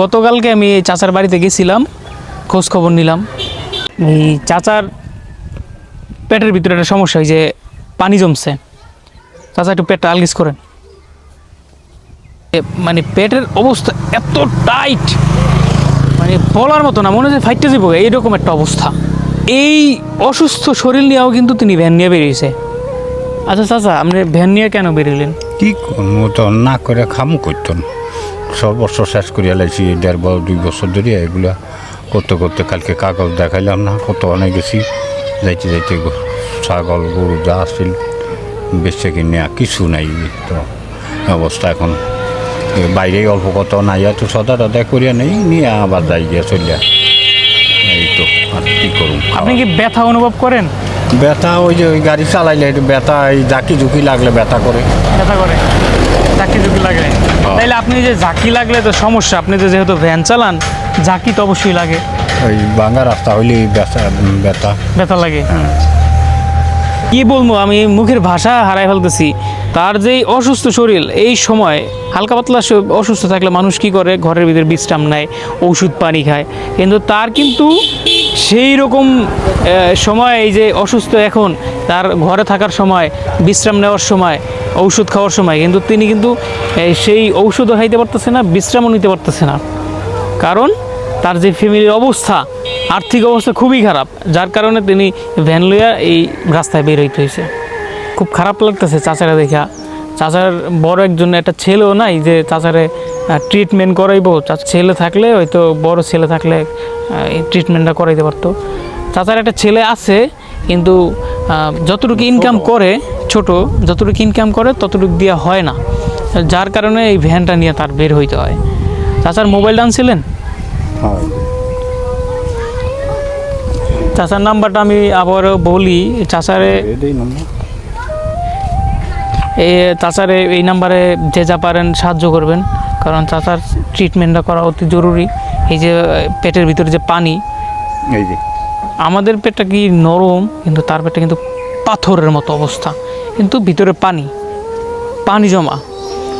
গতকালকে আমি চাচার বাড়িতে গেছিলাম খোঁজ খবর নিলাম। এই চাচার পেটের ভিতরে একটা সমস্যা হয় যে পানি জমছে। চাচা একটু পেটটা আলগিস করেন। মানে পেটের অবস্থা এত টাইট মানে বলার মতো না, মনে হচ্ছে ফাইটে যাব, এইরকম একটা অবস্থা। এই অসুস্থ শরীর নিয়েও কিন্তু তিনি ভ্যান নিয়ে বেরিয়েছে। আচ্ছা চাচা, আপনি ভ্যান নিয়ে কেন বেরিয়েলেন কি করব না করে খাম করতাম সব বছর শেষ করিয়া লাইছি দেড় বছর দুই বছর ধরে এগুলা করতে করতে কালকে কাগজ দেখাইলাম না কত অনেক গেছি। যাইতে যাইতে ছাগল গরু যা আসছিল বেচে কিনে কিছু নাই তো অবস্থা এখন। বাইরে অল্প কত নাই তো সদা টদা করিয়া নেই নিয়ে আবার যাই গিয়া চলিয়া। এই তো আর কি করুন আপনি কি ব্যথা অনুভব করেন? ব্যথা ওই যে ওই গাড়ি চালাইলে একটু ব্যথা এই জাকি ঝুঁকি লাগলে ব্যথা করে। ব্যথা করে। ঝাঁকি ঝুঁকি লাগে তাইলে আপনি যে ঝাঁকি লাগলে তো সমস্যা। আপনি তো যেহেতু ভ্যান চালান ঝাঁকি তো অবশ্যই লাগে। ওই ভাঙা রাস্তা হইলে ব্যথা ব্যথা। ব্যথা লাগে কি বলব আমি মুখের ভাষা হারাই ফেলতেছি। তার যেই অসুস্থ শরীর, এই সময় হালকা পাতলা অসুস্থ থাকলে মানুষ কি করে? ঘরের ভিতরে বিশ্রাম নেয় ওষুধ পানি খায়। কিন্তু তার কিন্তু সেই রকম সময়, এই যে অসুস্থ এখন, তার ঘরে থাকার সময়, বিশ্রাম নেওয়ার সময়, ঔষধ খাওয়ার সময়, কিন্তু তিনি কিন্তু সেই ঔষধও খাইতে পারতেছে না, বিশ্রামও নিতে পারতেছে না। কারণ তার যে ফ্যামিলির অবস্থা, আর্থিক অবস্থা খুবই খারাপ, যার কারণে তিনি ভ্যান লইয়া এই রাস্তায় বের হইতে হয়েছে খুব খারাপ লাগতেছে চাচারা দেখা চাচার বড় একজন একটা ছেলেও নাই যে চাচারে ট্রিটমেন্ট করাইবো। চাচা ছেলে থাকলে হয়তো বড় ছেলে থাকলে এই ট্রিটমেন্টটা করাইতে পারতো। চাচার একটা ছেলে আছে কিন্তু যতটুকু ইনকাম করে ছোট যতটুকু ইনকাম করে ততটুকু দেওয়া হয় না। যার কারণে এই ভ্যানটা নিয়ে তার বের হইতে হয়। চাচার মোবাইল আনছিলেন? চাচার নাম্বারটা আমি আবারও বলি চাচারে এই চাচারে এই নাম্বারে যে যা পারেন সাহায্য করবেন। কারণ চাচার ট্রিটমেন্টটা করা অতি জরুরি। এই যে পেটের ভিতরে যে পানি এই যে। আমাদের পেটটা কি নরম কিন্তু তার পেটটা কিন্তু পাথরের মতো অবস্থা। কিন্তু ভিতরে পানি পানি জমা।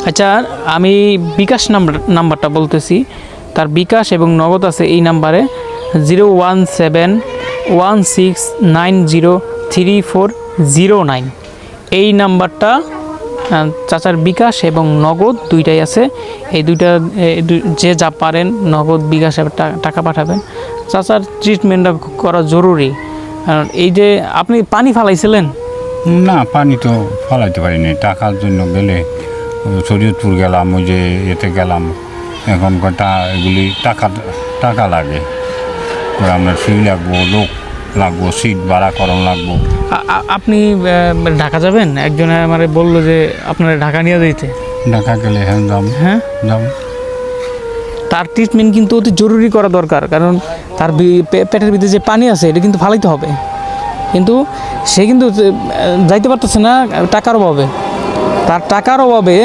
আচ্ছা আমি বিকাশ নাম্বার নাম্বারটা বলতেছি। তার বিকাশ এবং নগদ আছে এই নাম্বারে zero one seven one six nine zero three four zero nine. এই নাম্বারটা চাচার বিকাশ এবং নগদ দুইটাই আছে। এই দুইটা দুই- যে যা পারেন নগদ বিকাশ টাকা পাঠাবেন। চাচার ট্রিটমেন্টটা করা জরুরি। কারণ এই যে আপনি পানি ফালাইছিলেন? না, পানি তো ফলাইতে পারিনি। টাকার জন্য গেলে শরীয়তপুর গেলাম, ওই যে এতে গেলাম। এখন এগুলি টাকা টাকা লাগে। আপনার ফি লাগবো, লোক লাগবো, সিট ভাড়া করণ লাগবো। আপনি ঢাকা যাবেন? একজনে আমার বলল যে আপনারা ঢাকা নিয়ে যাইতে। ঢাকা গেলে হ্যাঁ যাম হ্যাঁ? যাম তার ট্রিটমেন্ট কিন্তু অতি জরুরি করা দরকার কারণ তার পেটের ভিতরে যে পানি আছে এটা কিন্তু ফালাইতে হবে। কিন্তু সে কিন্তু যাইতে পারতেছে না টাকার অভাবে। তার টাকার অভাবে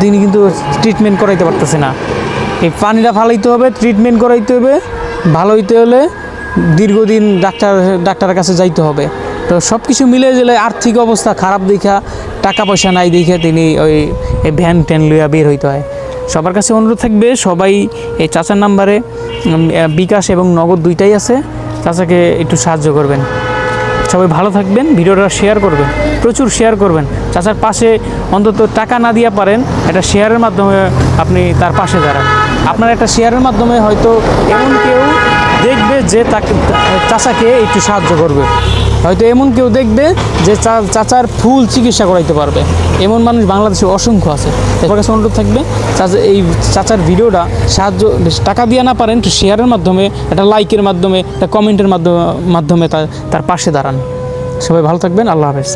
তিনি কিন্তু ট্রিটমেন্ট করাইতে পারতেছে না। এই পানিটা ফালাইতে হবে ট্রিটমেন্ট করাইতে হবে ভালো হইতে হলে দীর্ঘদিন ডাক্তার ডাক্তারের কাছে যাইতে হবে। তো সব কিছু মিলে গেলে আর্থিক অবস্থা খারাপ দেখা, টাকা পয়সা নাই দেখে তিনি ওই ভ্যান ট্যান লইয়া বের হইতে হয়। সবার কাছে অনুরোধ থাকবে, সবাই এই চাচার নাম্বারে বিকাশ এবং নগদ দুইটাই আছে, চাচাকে একটু সাহায্য করবেন। সবাই ভালো থাকবেন, ভিডিওটা শেয়ার করবেন। প্রচুর শেয়ার করবেন। চাচার পাশে অন্তত টাকা না দিয়ে পারেন একটা শেয়ারের মাধ্যমে আপনি তার পাশে দাঁড়ান। আপনার একটা শেয়ারের মাধ্যমে হয়তো এমন কেউ দেখবে যে তাকে, চাচাকে একটু সাহায্য করবে। হয়তো এমন কেউ দেখবে যে চাচার ফুল চিকিৎসা করাইতে পারবে। এমন মানুষ বাংলাদেশে অসংখ্য আছে। এবার কাছে অনুরোধ থাকবে, চাচা, এই চাচার ভিডিওটা সাহায্য, টাকা দিয়ে না পারেন, একটু শেয়ারের মাধ্যমে, একটা লাইকের মাধ্যমে, একটা কমেন্টের মাধ্যমে মাধ্যমে তার পাশে দাঁড়ান। সবাই ভালো থাকবেন, আল্লাহ হাফেজ।